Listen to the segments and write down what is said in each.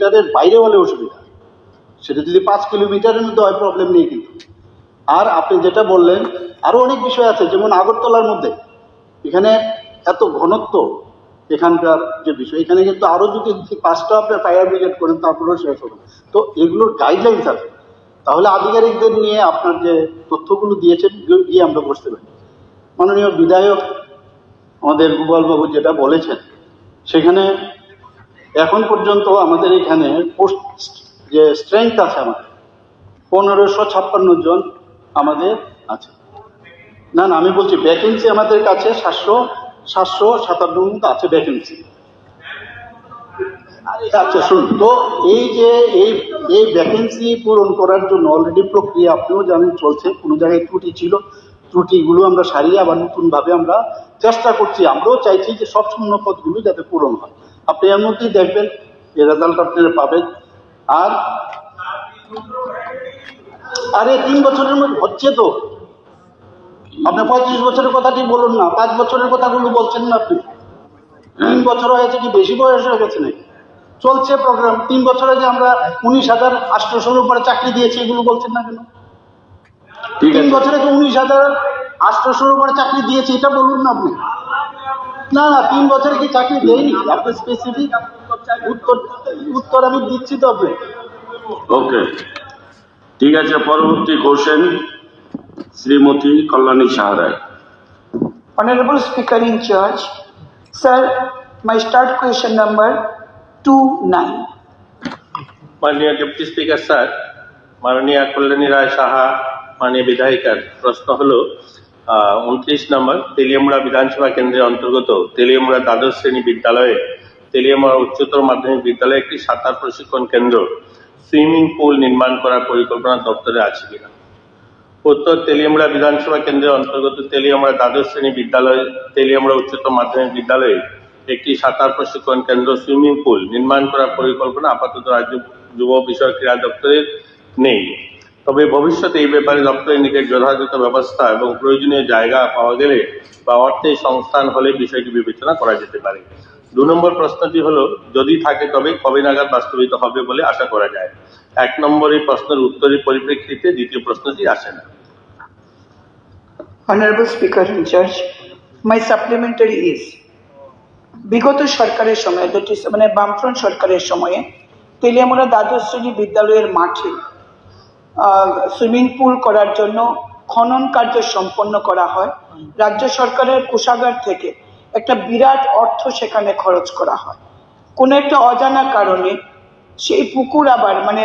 কিলোমিটারের বাইরে হলে অসুবিধা। সেটা যদি পাঁচ কিলোমিটারের মধ্যে হয় প্রবলেম নেই কিন্তু। আর আপনি যেটা বললেন আরও অনেক বিষয় আছে, যেমন আগরতলার মধ্যে। এখানে এত ঘনত্ব, এখানকার যে বিষয়, এখানে কিন্তু আরও যদি পাঁচটা আপনি ফায়ার ব্রিগেড করেন, তারপরেও শেষ হবে তো এগুলোর গাইডলাইন্স আছে। তাহলে আধিকারিকদের নিয়ে আপনার যে তথ্যগুলো দিয়েছেন গিয়ে আমরা বসতে পারি। মাননীয় বিধায়ক আমাদের গোপালবাবু যেটা বলেছেন, সেখানে এখন পর্যন্ত আমাদের এখানে পোস্ট যে স্ট্রেংথ আছে আমাদের, পনেরোশো ছাপ্পান্ন জন আমাদের আছে। না না, আমি বলছি ভ্যাকেন্সি আমাদের কাছে সাতশো সাতশো সাতান্ন মতো আছে ভ্যাকেন্সি আচ্ছা শুনুন, তো এই যে, এই এই ভ্যাকেন্সি পূরণ করার জন্য অলরেডি প্রক্রিয়া আপনিও জানেন চলছে, কোনো জায়গায় ত্রুটি ছিল, ত্রুটিগুলো আমরা সারিয়ে আবার নতুনভাবে আমরা চেষ্টা করছি। আমরাও চাইছি যে সব শূন্য পদগুলো যাতে পূরণ হয়। আপনি এর মধ্যেই দেখবেন যে রেজাল্ট আপনারা পাবেন। আর আরে তিন বছরের মধ্যে হচ্ছে তো। আপনি পঁয়ত্রিশ বছরের কথাটি বলুন না পাঁচ বছরের কথাগুলো বলছেন না আপনি। তিন বছর হয়েছে কি বেশি বয়স হয়ে গেছে নাকি? চলছে প্রোগ্রাম তিন বছরে যে আমরা উনিশ হাজার আটশোশোর উপরে চাকরি দিয়েছি এগুলো বলছেন না কেন? তিন বছরে তো উনিশ হাজার আটশোশোর উপরে চাকরি দিয়েছি এটা বলুন না আপনি। না না তিন বছরে কি চাকরি দেয়নি? আপনি স্পেসিফিক উত্তর উত্তর আমি দিচ্ছি তো আপনি ওকে ঠিক আছে পরবর্তী কোশ্চেন শ্রীমতী কল্যাণী সাহারায়। Honorable Speaker in charge, sir, my start question number two nine. মাননীয় ডেপুটি স্পিকার স্যার মাননীয় কল্যাণী রায় সাহা মাননীয় বিধায়িকার প্রশ্ন হলো উনত্রিশ নম্বর, তেলিয়ামুড়া বিধানসভা কেন্দ্রের অন্তর্গত তেলিয়ামুড়া দ্বাদশ শ্রেণি বিদ্যালয়ে তেলিয়ামুড়া উচ্চতর মাধ্যমিক বিদ্যালয়ে একটি সাঁতার প্রশিক্ষণ কেন্দ্র সুইমিং পুল নির্মাণ করার পরিকল্পনা দপ্তরে আছে কিনা? উত্তর, তেলিয়ামুড়া বিধানসভা কেন্দ্রের অন্তর্গত তেলিয়ামুড়া দ্বাদশ শ্রেণি বিদ্যালয় তেলিয়ামুড়া উচ্চতর মাধ্যমিক বিদ্যালয়ে একটি সাঁতার প্রশিক্ষণ কেন্দ্র সুইমিং পুল নির্মাণ করার পরিকল্পনা আপাতত রাজ্য যুব বিষয় ক্রীড়া দপ্তরের নেই। তবে ভবিষ্যতে এই ব্যাপারে দপ্তরের যথাযথ ব্যবস্থা এবং প্রয়োজনীয় জায়গা পাওয়া গেলে বা অর্থের সংস্থান হলে বিষয়টি বিবেচনা করা যেতে পারে। দু নম্বর প্রশ্নটি হলো যদি থাকে তবে কবে নাগাদ বাস্তবিত হবে বলে আশা করা যায়? এক নম্বর এই প্রশ্নের উত্তরের পরিপ্রেক্ষিতে দ্বিতীয় প্রশ্নটি আসে না। Honorable Speaker in charge, my supplementary is, বিগত সরকারের সময় মানে বামফ্রন্ট সরকারের সময়ে তেলিয়ামুড়া দ্বাদশ শ্রেণি বিদ্যালয়ের মাঠে সুইমিং পুল করার জন্য খনন কার্য সম্পন্ন করা হয়। রাজ্য সরকারের কোষাগার থেকে একটা বিরাট অর্থ সেখানে খরচ করা হয়। কোনো একটা অজানা কারণে সেই পুকুর আবার মানে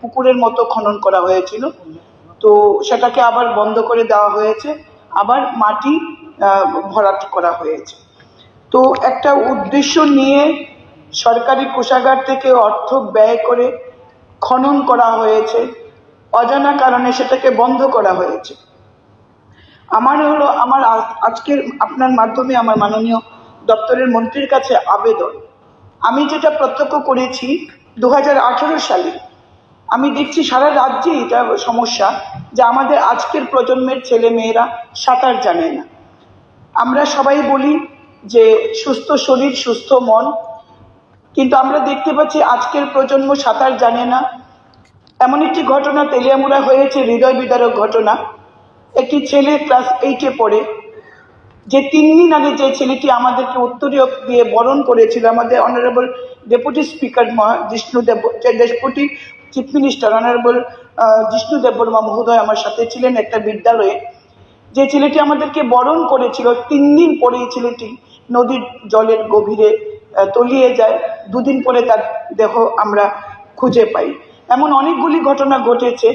পুকুরের মতো খনন করা হয়েছিল। তো সেটাকে আবার বন্ধ করে দেওয়া হয়েছে। আবার মাটি ভরাট করা হয়েছে। তো একটা উদ্দেশ্য নিয়ে সরকারি কোষাগার থেকে অর্থ ব্যয় করে খনন করা হয়েছে। অজানা কারণে সেটাকে বন্ধ করা হয়েছে। আমার হলো আমার আজ- আজকের আপনার মাধ্যমে আমার মাননীয় দপ্তরের মন্ত্রীর কাছে আবেদন। আমি যেটা প্রত্যক্ষ করেছি দু হাজার আঠারো সালে, আমি দেখছি সারা রাজ্যে এটা সমস্যা যে আমাদের আজকের প্রজন্মের ছেলে মেয়েরা সাঁতার জানে না। আমরা সবাই বলি যে সুস্থ শরীর, সুস্থ মন, কিন্তু আমরা দেখতে পাচ্ছি আজকের প্রজন্ম সাঁতার জানে না। এমন একটি ঘটনা তেলিয়ামুড়া হয়েছে, হৃদয় বিদারক ঘটনা। একটি ছেলে ক্লাস এইটে পড়ে। যে তিন দিন আগে যে ছেলেটি আমাদেরকে উত্তরীয় দিয়ে বরণ করেছিল, আমাদের honourable deputy speaker Jishnu Dev deputy chief minister honourable Jishnu Debbarma মহোদয় আমার সাথে ছিলেন একটা বিদ্যালয়ে। যে ছেলেটি আমাদেরকে বরণ করেছিল, তিন দিন পরে এই ছেলেটি নদীর জলের গভীরে তলিয়ে যায়। দুদিন পরে তার দেহ আমরা খুঁজে পাই। এমন অনেকগুলি ঘটনা ঘটেছে,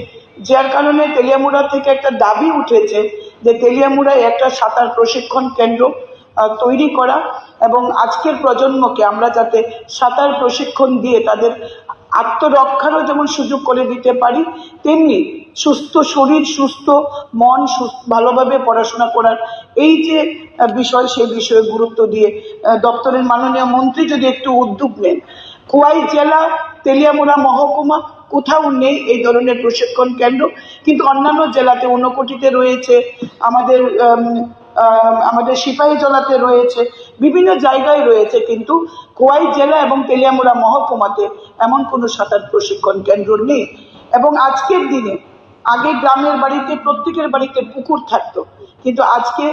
যার কারণে তেলিয়ামুড়া থেকে একটা দাবি উঠেছে যে তেলিয়ামুড়ায় একটা সাঁতার প্রশিক্ষণ কেন্দ্র তৈরি করা এবং আজকের প্রজন্মকে আমরা যাতে সাঁতার প্রশিক্ষণ দিয়ে তাদের আত্মরক্ষারও যেমন সুযোগ করে দিতে পারি, তেমনি সুস্থ শরীর, সুস্থ মন ভালোভাবে পড়াশোনা করার এই যে বিষয় সেই বিষয়ে গুরুত্ব দিয়ে দপ্তরের মাননীয় মন্ত্রী যদি একটু উদ্যোগ নেন। খোয়াই জেলা তেলিয়ামুড়া মহকুমা কোথাও নেই এই ধরনের প্রশিক্ষণ কেন্দ্র। কিন্তু অন্যান্য জেলাতে ঊনকোটিতে রয়েছে আমাদের আম, আম, আমাদের সিপাহীজলাতে রয়েছে বিভিন্ন জায়গায় রয়েছে কিন্তু খোয়াই জেলা এবং তেলিয়ামুড়া মহকুমাতে এমন কোনো সাঁতার প্রশিক্ষণ কেন্দ্র নেই। এবং আজকের দিনে আগে গ্রামের বাড়িতে প্রত্যেকের বাড়িতে পুকুর থাকতো। কিন্তু আজকে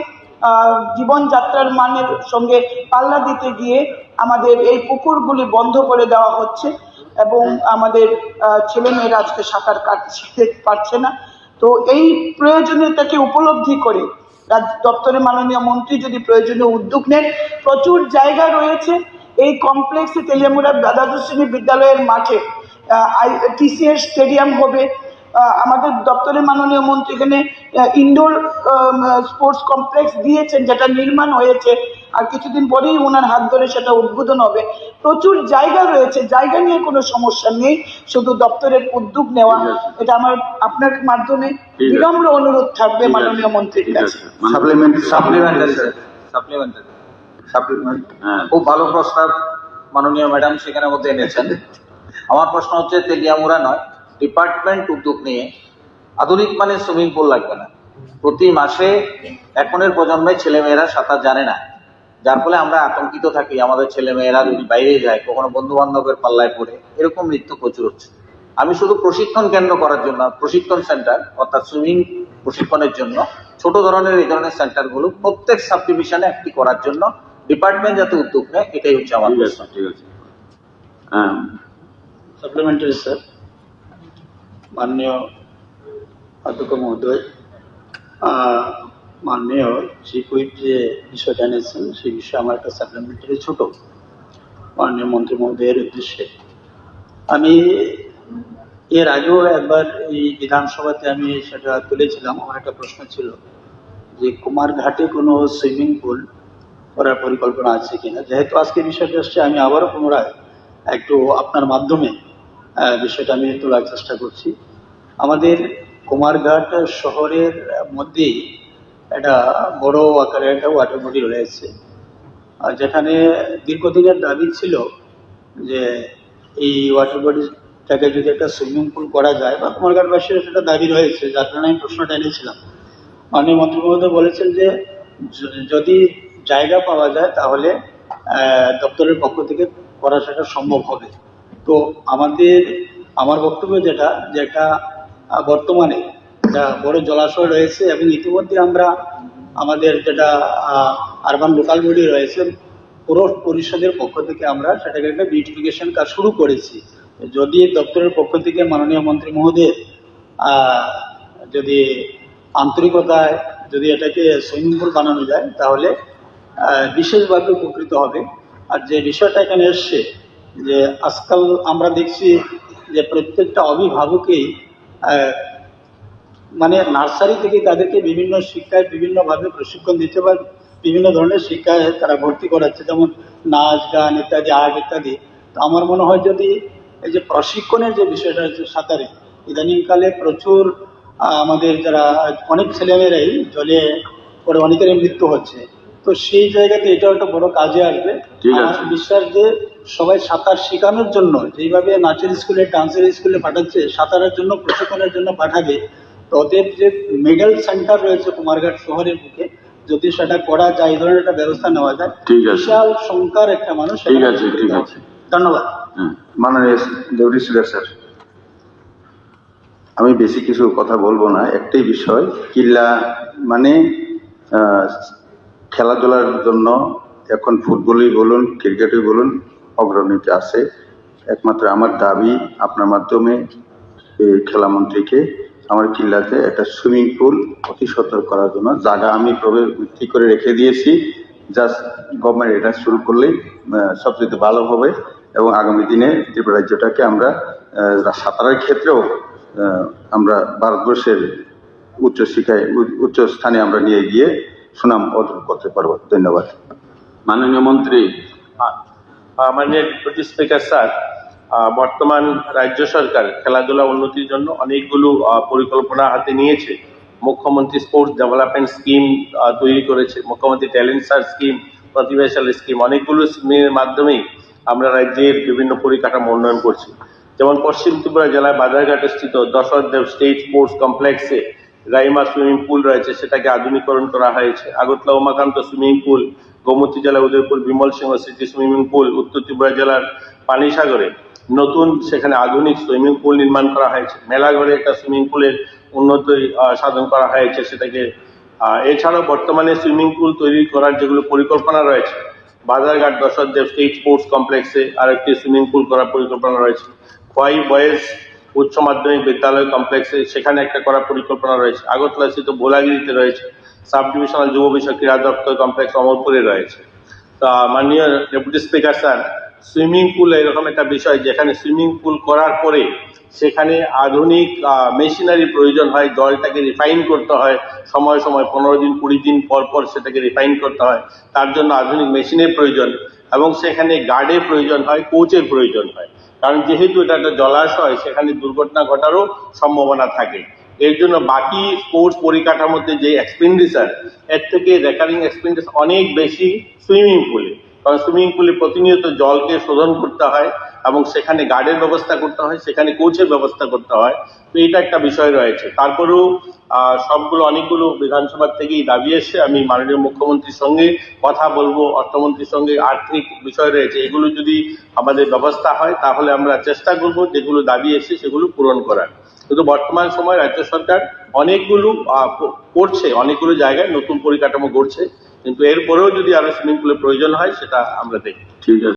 জীবনযাত্রার মানের সঙ্গে পাল্লা দিতে গিয়ে আমাদের এই পুকুরগুলি বন্ধ করে দেওয়া হচ্ছে। এবং আমাদের ছেলেমেয়েরা আজকে সাঁতার কাটতে পারছে না। তো এই প্রয়োজনীয়তাকে উপলব্ধি করে রাজ্য দপ্তরের মাননীয় মন্ত্রী যদি প্রয়োজনীয় উদ্যোগ নেন, প্রচুর জায়গা রয়েছে। এই কমপ্লেক্সে তেলিয়ামুড়া দ্বাদশ শ্রেণি বিদ্যালয়ের মাঠে টিসিএস স্টেডিয়াম হবে। আমাদের দপ্তরের মাননীয় মন্ত্রী এখানে ইনডোর স্পোর্টস কমপ্লেক্স দিয়েছেন, যেটা নির্মাণ হয়েছে। আর কিছুদিন পরেই ওনার হাত ধরে সেটা উদ্বোধন হবে। প্রচুর জায়গা রয়েছে জায়গা নিয়ে কোনো সমস্যা নেই শুধু দপ্তরের উদ্যোগ নেওয়া। এটা আমার আপনার মাধ্যমে বিনম্র অনুরোধ থাকবে মাননীয় মন্ত্রীর কাছে। হ্যাঁ। খুব ভালো প্রস্তাব মাননীয় ম্যাডাম সেখানে মধ্যে এনেছেন। আমার প্রশ্ন হচ্ছে তেলিয়ামুরা নয় ডিপার্টমেন্ট উদ্যোগ নিয়ে আধুনিক মানে সুইমিং পুল লাগবে না। প্রতি মাসে এখনের প্রজন্মে ছেলেমেয়েরা সাঁতার জানে না। যার ফলে আমরা আতঙ্কিত থাকি আমাদের ছেলেমেয়েরা যদি বাইরে যায় কখনো বন্ধু বান্ধবের পাল্লায় পড়ে এরকম মৃত্যু প্রচুর হচ্ছে। আমি শুধু প্রশিক্ষণ কেন্দ্র করার জন্য প্রশিক্ষণ সেন্টার অর্থাৎ সুইমিং প্রশিক্ষণের জন্য ছোট ধরনের এই ধরনের সেন্টারগুলো প্রত্যেক সাব ডিভিশনে একটি করার জন্য ডিপার্টমেন্ট যাতে উদ্যোগ নেয় এটাই হচ্ছে আমার ঠিক আছে হ্যাঁ। সাপ্লিমেন্টারি স্যার মাননীয় অধ্যক্ষ মহোদয় মাননীয় চিফ হুইপ যে বিষয়টা এনেছেন, সেই বিষয়ে আমার একটা সাপ্লিমেন্টারি ছোট মাননীয় মন্ত্রী মহোদয়ের উদ্দেশ্যে। আমি এর আগেও একবার এই বিধানসভাতে আমি সেটা তুলেছিলাম, আমার একটা প্রশ্ন ছিল যে কুমারঘাটে কোনো সুইমিং পুল করার পরিকল্পনা আছে কিনা? যেহেতু আজকে বিষয়টা আসছে, আমি আবারও পুনরায় একটু আপনার মাধ্যমে বিষয়টা আমি তোলার চেষ্টা করছি। আমাদের কুমারঘাট শহরের মধ্যেই একটা বড় আকারের একটা ওয়াটার বডি রয়েছে। আর যেখানে দীর্ঘদিনের দাবি ছিল যে এই ওয়াটার বডিটাকে যদি একটা সুইমিং পুল করা যায় বা কুমারঘাটবাসীর সেটা দাবি রয়েছে যার কারণে আমি প্রশ্নটা এনেছিলাম। মাননীয় মন্ত্রী মহোদয় বলেছেন যে যদি জায়গা পাওয়া যায় তাহলে দপ্তরের পক্ষ থেকে করা সেটা সম্ভব হবে। তো আমাদের আমার বক্তব্য যেটা যেটা আহ, বর্তমানে একটা বড় জলাশয় রয়েছে এবং ইতিমধ্যে আমরা আমাদের যেটা আরবান লোকাল বডি রয়েছে, পুরো পরিষদের পক্ষ থেকে আমরা সেটাকে একটা বিউটিফিকেশন কাজ শুরু করেছি। যদি দপ্তরের পক্ষ থেকে মাননীয় মন্ত্রী মহোদয় যদি আন্তরিকতায় যদি এটাকে সুইমিং পুল বানানো যায়, তাহলে বিশেষভাবে উপকৃত হবে। আর যে বিষয়টা এখানে এসছে, যে আজকাল আমরা দেখছি যে প্রত্যেকটা অভিভাবকই মানে নার্সারি থেকে তাদেরকে বিভিন্ন শিক্ষায় বিভিন্নভাবে প্রশিক্ষণ দিচ্ছে বা বিভিন্ন ধরনের শিক্ষায় তারা ভর্তি করাচ্ছে যেমন নাচ গান ইত্যাদি আর্ট ইত্যাদি। তো আমার মনে হয় যদি এই যে প্রশিক্ষণের যে বিষয়টা হচ্ছে সাঁতারে ইদানিংকালে প্রচুর আমাদের যারা অনেক ছেলেমেয়েরাই জলে পরে অনেকেরই মৃত্যু হচ্ছে। তো সেই জায়গাতে এটাও একটা বড় কাজে আসবে। আমার বিশ্বাস যে সবাই সাঁতার শেখানোর জন্য যেইভাবে নাচের স্কুলে ডান্সের স্কুলে পাঠাচ্ছে সাঁতারের জন্য প্রশিক্ষণের জন্য পাঠাবে তো যে মেডেল সেন্টার রয়েছে কুমারঘাট শহরের বুকে যদি সেটা করা যায় এই ধরনের একটা ব্যবস্থা নেওয়া যায় ঠিক আছে। বিশাল সংখ্যার একটা মানুষ ঠিক আছে, ঠিক আছে। ধন্যবাদ হ্যাঁ মাননীয় স্যার আমি বেশি কিছু কথা বলব না একটাই বিষয় কিল্লা মানে খেলাধুলার জন্য এখন ফুটবলই বলুন ক্রিকেটই বলুন অগ্রণীতে আছে একমাত্র আমার দাবি আপনার মাধ্যমে এই খেলামন্ত্রীকে আমার কিল্লাতে একটা সুইমিং পুল অতি সতর্ক করার জন্য। জায়গা আমি প্রবে- ঠিক করে রেখে দিয়েছি। জাস্ট গভর্নমেন্ট এটা শুরু করলেই সবচেয়ে ভালো হবে। এবং আগামী দিনে ত্রিপুরা রাজ্যটাকে আমরা সাঁতারের ক্ষেত্রেও আমরা ভারতবর্ষের উচ্চ শিক্ষায় উ- উচ্চ স্থানে আমরা নিয়ে গিয়ে সুনাম অর্জন করতে পারব। ধন্যবাদ। মাননীয় মন্ত্রী মাননীয় স্পিকার স্যার বর্তমান রাজ্য সরকার খেলাধুলা উন্নতির জন্য অনেকগুলো পরিকল্পনা হাতে নিয়েছে। মুখ্যমন্ত্রী স্পোর্টস ডেভেলপমেন্ট স্কিম তৈরি করেছে। মুখ্যমন্ত্রী ট্যালেন্ট সার্চ স্কিম প্রতিভাশালী স্কিম, অনেকগুলো স্কিমের মাধ্যমেই আমরা রাজ্যের বিভিন্ন পরিকাঠামো উন্নয়ন করছি। যেমন পশ্চিম ত্রিপুরা জেলায় বাজারঘাটে স্থিত দশরথদেব স্টেট স্পোর্টস কমপ্লেক্সে রাইমা সুইমিং পুল রয়েছে। সেটাকে আধুনিকরণ করা হয়েছে। আগরতলা উমাকান্ত সুইমিং পুল, গোমতী জেলা উদয়পুর বিমল সিংহ স্মৃতি সুইমিং পুল, উত্তর ত্রিপুরা জেলার পানিসাগরে নতুন সেখানে আধুনিক সুইমিং পুল নির্মাণ করা হয়েছে। মেলাঘরে একটা সুইমিং পুলের উন্নতি সাধন করা হয়েছে সেটাকে। এছাড়াও বর্তমানে সুইমিং পুল তৈরি করার যেগুলো পরিকল্পনা রয়েছে, বাজারঘাট দশরদেব স্টেট স্পোর্টস কমপ্লেক্সে আরেকটি সুইমিং পুল করার পরিকল্পনা রয়েছে। খোয়াই বয়েজ উচ্চ মাধ্যমিক বিদ্যালয় কমপ্লেক্সে সেখানে একটা করার পরিকল্পনা রয়েছে। আগরতলা স্থিত বোলাগিরিতে রয়েছে। সাব ডিভিশনাল যুব বিষয় ক্রীড়া দপ্তর কমপ্লেক্স অমরপুরে রয়েছে। তা মাননীয় deputy speaker sir swimming pool এরকম একটা বিষয় যেখানে সুইমিং পুল করার পরে সেখানে আধুনিক মেশিনারি প্রয়োজন হয়, জলটাকে রিফাইন করতে হয়, সময় সময় পনেরো দিন, কুড়ি দিন পর পর সেটাকে রিফাইন করতে হয়, তার জন্য আধুনিক মেশিনের প্রয়োজন এবং সেখানে গার্ডের প্রয়োজন হয়, কোচের প্রয়োজন হয়। কারণ যেহেতু এটা একটা জলাশয়, সেখানে দুর্ঘটনা ঘটারও সম্ভাবনা থাকে। এর জন্য বাকি স্পোর্টস পরিকাঠামোতে যে এক্সপেন্ডিচার এর থেকে রেকারিং এক্সপেন্ডিচার অনেক বেশি সুইমিং পুলে। কারণ সুইমিং পুলে প্রতিনিয়ত জলকে শোধন করতে হয় এবং সেখানে গার্ডের ব্যবস্থা করতে হয়, সেখানে কোচের ব্যবস্থা করতে হয়। তো এটা একটা বিষয় রয়েছে। তারপরেও সবগুলো অনেকগুলো বিধানসভার থেকেই দাবি এসে আমি মাননীয় মুখ্যমন্ত্রীর সঙ্গে কথা বলব, অর্থমন্ত্রীর সঙ্গে আর্থিক বিষয় রয়েছে। এগুলো যদি আমাদের ব্যবস্থা হয়, তাহলে আমরা চেষ্টা করব যেগুলো দাবি এসছে সেগুলো পূরণ করার। কিন্তু বর্তমান সময় রাজ্য সরকার অনেকগুলো করছে, অনেকগুলো জায়গায় নতুন পরিকাঠামো করছে কিন্তু এরপরেও যদি আরও সুইমিং পুলের প্রয়োজন হয় সেটা আমরা দেখি ঠিক আছে।